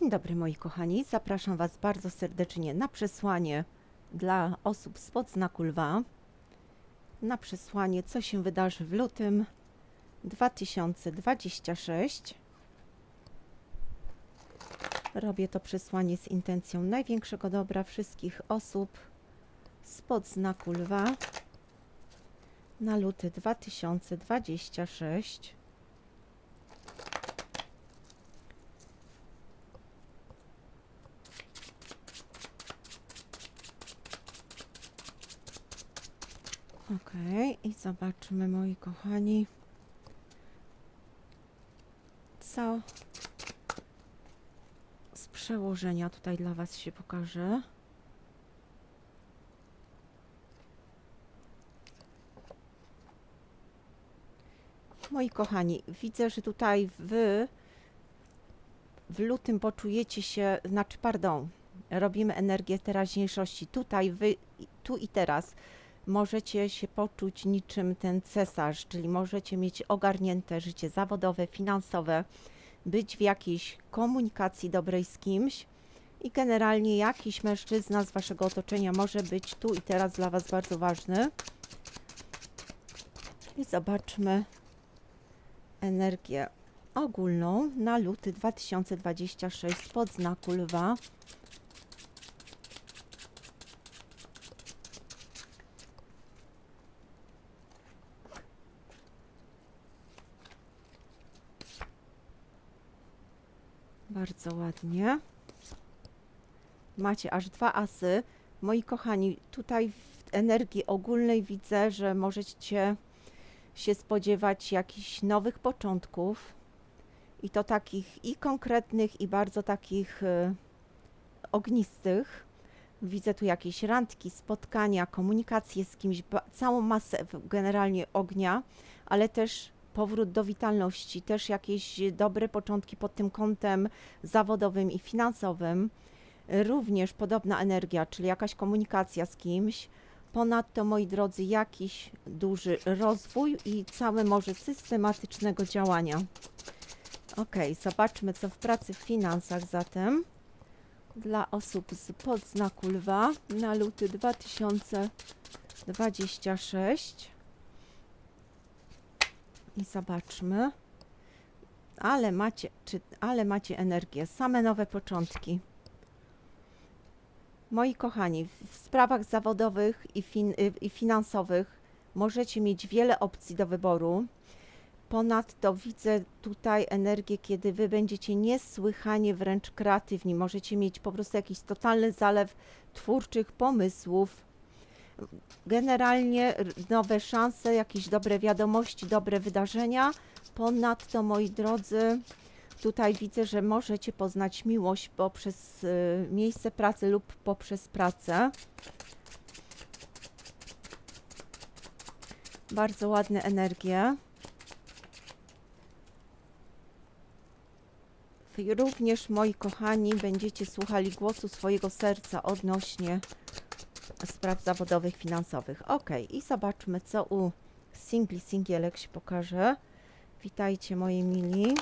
Dzień dobry moi kochani, zapraszam Was bardzo serdecznie na przesłanie dla osób spod znaku lwa. Na przesłanie, co się wydarzy w lutym 2026. Robię to przesłanie z intencją największego dobra wszystkich osób spod znaku lwa na luty 2026. Ok, i zobaczmy, moi kochani, co z przełożenia tutaj dla Was się pokaże. Moi kochani, widzę, że tutaj Wy w lutym poczujecie się, znaczy, pardon, robimy energię teraźniejszości. Tutaj Wy, tu i teraz możecie się poczuć niczym ten cesarz, czyli możecie mieć ogarnięte życie zawodowe, finansowe, być w jakiejś komunikacji dobrej z kimś i generalnie jakiś mężczyzna z waszego otoczenia może być tu i teraz dla was bardzo ważny. I zobaczmy energię ogólną na luty 2026 pod znaku lwa. Bardzo ładnie. Macie aż dwa asy. Moi kochani, tutaj w energii ogólnej widzę, że możecie się spodziewać jakichś nowych początków. I to takich i konkretnych, i bardzo takich y, ognistych. Widzę tu jakieś randki, spotkania, komunikacje z kimś, całą masę generalnie ognia, ale też powrót do witalności, też jakieś dobre początki pod tym kątem zawodowym i finansowym. Również podobna energia, czyli jakaś komunikacja z kimś. Ponadto, moi drodzy, jakiś duży rozwój i całe morze systematycznego działania. Ok, zobaczmy, co w pracy w finansach zatem dla osób z podznaku lwa na luty 2026. I zobaczmy. Ale macie, czy, ale macie energię, same nowe początki. Moi kochani, w- sprawach zawodowych i, fin, y, i finansowych możecie mieć wiele opcji do wyboru. Ponadto widzę tutaj energię, kiedy wy będziecie niesłychanie wręcz kreatywni. Możecie mieć po prostu jakiś totalny zalew twórczych pomysłów. Generalnie nowe szanse, jakieś dobre wiadomości, dobre wydarzenia. Ponadto, moi drodzy, tutaj widzę, że możecie poznać miłość poprzez y, miejsce pracy lub poprzez pracę. Bardzo ładne energie. Również, moi kochani, będziecie słuchali głosu swojego serca odnośnie spraw zawodowych, finansowych. Ok, i zobaczmy, co u singli, singielek się pokaże. Witajcie, moi mili.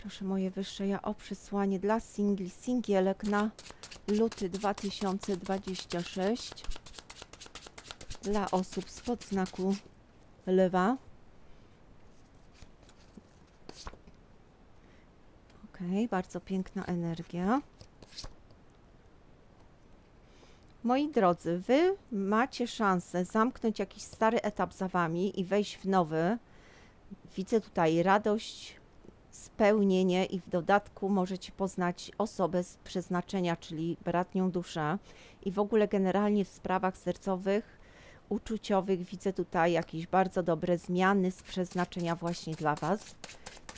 Proszę moje wyższe ja o przesłanie dla singli, singielek na luty 2026 dla osób spod znaku lewa. Ok, bardzo piękna energia. Moi drodzy, wy macie szansę zamknąć jakiś stary etap za wami i wejść w nowy. Widzę tutaj radość, spełnienie i w dodatku możecie poznać osobę z przeznaczenia, czyli bratnią duszę. I w ogóle generalnie w sprawach sercowych, uczuciowych widzę tutaj jakieś bardzo dobre zmiany z przeznaczenia właśnie dla Was.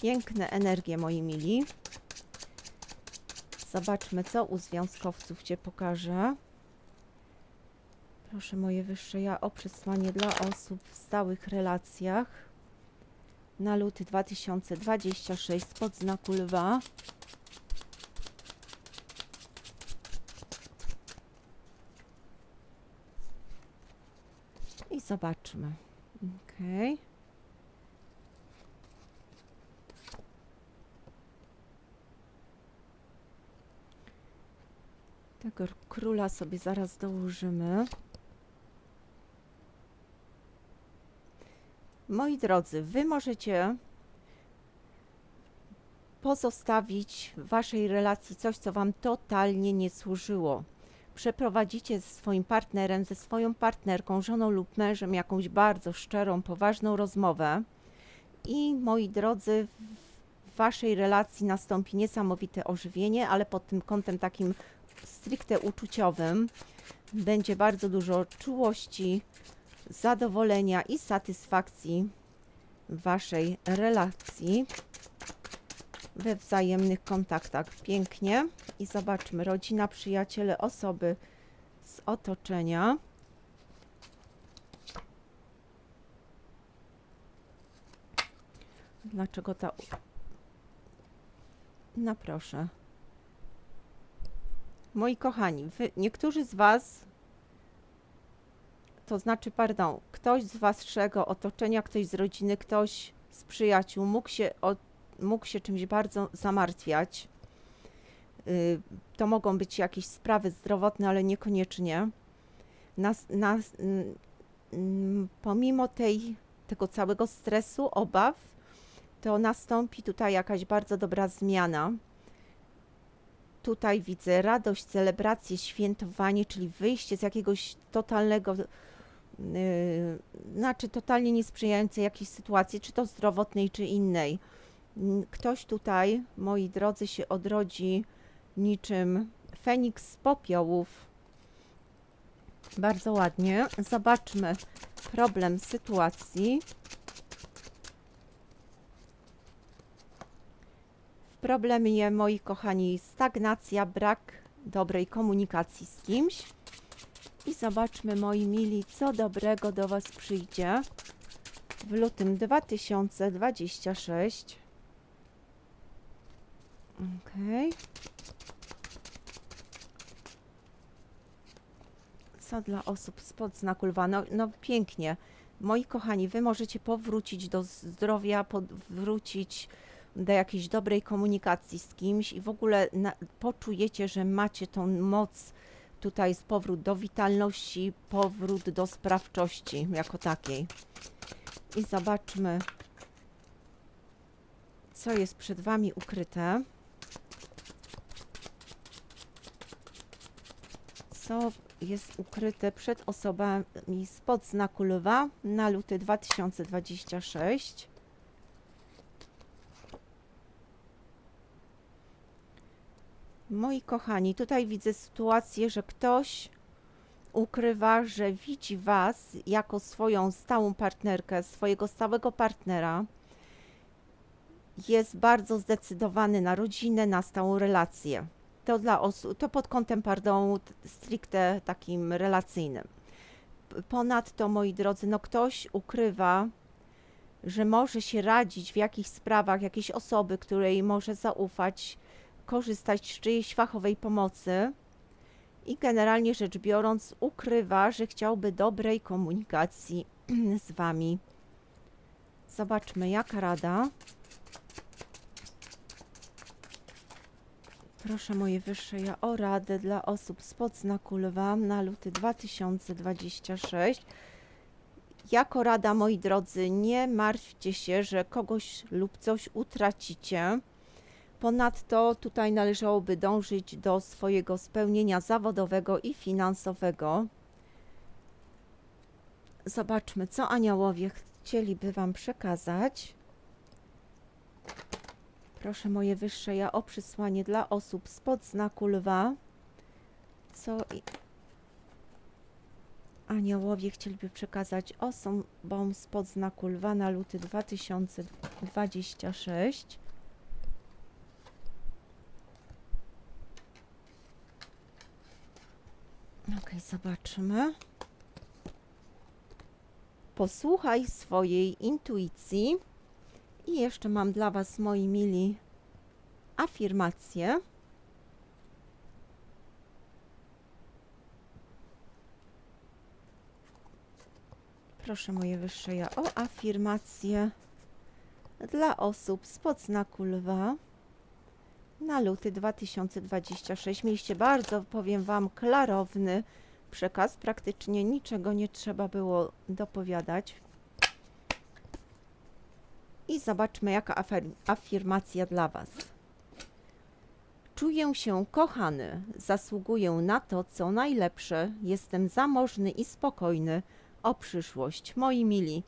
Piękne energie, moi mili. Zobaczmy, co u związkowców Cię pokaże. Proszę moje wyższe ja o przesłanie dla osób w stałych relacjach na luty 2026 spod znaku lwa. I zobaczmy. Okej. Tego króla sobie zaraz dołożymy. Moi drodzy, wy możecie pozostawić w waszej relacji coś, co wam totalnie nie służyło. Przeprowadzicie ze swoim partnerem, ze swoją partnerką, żoną lub mężem jakąś bardzo szczerą, poważną rozmowę. I moi drodzy, w waszej relacji nastąpi niesamowite ożywienie, ale pod tym kątem takim stricte uczuciowym będzie bardzo dużo czułości, zadowolenia i satysfakcji waszej relacji we wzajemnych kontaktach. Pięknie. I zobaczmy, rodzina, przyjaciele, osoby z otoczenia. Dlaczego ta. No proszę. Moi kochani, wy, niektórzy z Was, to znaczy, pardon, ktoś z Waszego otoczenia, ktoś z rodziny, ktoś z przyjaciół mógł się, mógł się czymś bardzo zamartwiać. Y, to mogą być jakieś sprawy zdrowotne, ale niekoniecznie. Nas, nas, pomimo tej, tego całego stresu, obaw, to nastąpi tutaj jakaś bardzo dobra zmiana. Tutaj widzę radość, celebrację, świętowanie, czyli wyjście z jakiegoś totalnego, znaczy totalnie niesprzyjającej jakiejś sytuacji, czy to zdrowotnej, czy innej. Mm, Ktoś tutaj, moi drodzy, się odrodzi niczym Feniks z popiołów. Bardzo ładnie. Zobaczmy problem sytuacji. W problemie, moi kochani, stagnacja, brak dobrej komunikacji z kimś. I zobaczmy, moi mili, co dobrego do Was przyjdzie w lutym 2026. Okej. Co dla osób spod znaku lwa? No, no pięknie. Moi kochani, wy możecie powrócić do zdrowia, powrócić do jakiejś dobrej komunikacji z kimś i w ogóle na, poczujecie, że macie tą moc. Tutaj jest powrót do witalności, powrót do sprawczości jako takiej. I zobaczmy, co jest przed Wami ukryte. Co jest ukryte przed osobami spod znaku lwa na luty 2026. Moi kochani, tutaj widzę sytuację, że ktoś ukrywa, że widzi Was jako swoją stałą partnerkę, swojego stałego partnera. Jest bardzo zdecydowany na rodzinę, na stałą relację. To dla osób, to pod kątem, pardon, stricte takim relacyjnym. Ponadto, moi drodzy, no ktoś ukrywa, że może się radzić w jakichś sprawach, jakiejś osoby, której może zaufać, korzystać z czyjejś fachowej pomocy i generalnie rzecz biorąc ukrywa, że chciałby dobrej komunikacji z Wami. Zobaczmy, jaka rada. Proszę moje wyższe ja o radę dla osób spod znaku lwa na luty 2026. Jako rada, moi drodzy, nie martwcie się, że kogoś lub coś utracicie. Ponadto tutaj należałoby dążyć do swojego spełnienia zawodowego i finansowego. Zobaczmy, co aniołowie chcieliby Wam przekazać. Proszę moje wyższe ja o przysłanie dla osób spod znaku lwa. Co aniołowie chcieliby przekazać osobom spod znaku lwa na luty 2026. zobaczymy. Posłuchaj swojej intuicji. I jeszcze mam dla Was, moi mili, afirmacje. Proszę moje wyższe ja o afirmację dla osób spod znaku lwa na luty 2026. Mieliście bardzo, powiem Wam, klarowny przekaz. Praktycznie niczego nie trzeba było dopowiadać. I zobaczmy, jaka afirmacja dla Was. Czuję się kochany, zasługuję na to, co najlepsze, jestem zamożny i spokojny o przyszłość. Moi mili,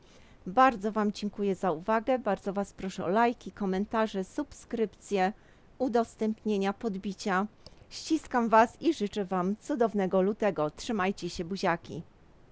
bardzo Wam dziękuję za uwagę, bardzo Was proszę o lajki, komentarze, subskrypcje, udostępnienia, podbicia. Ściskam Was i życzę Wam cudownego lutego. Trzymajcie się, buziaki.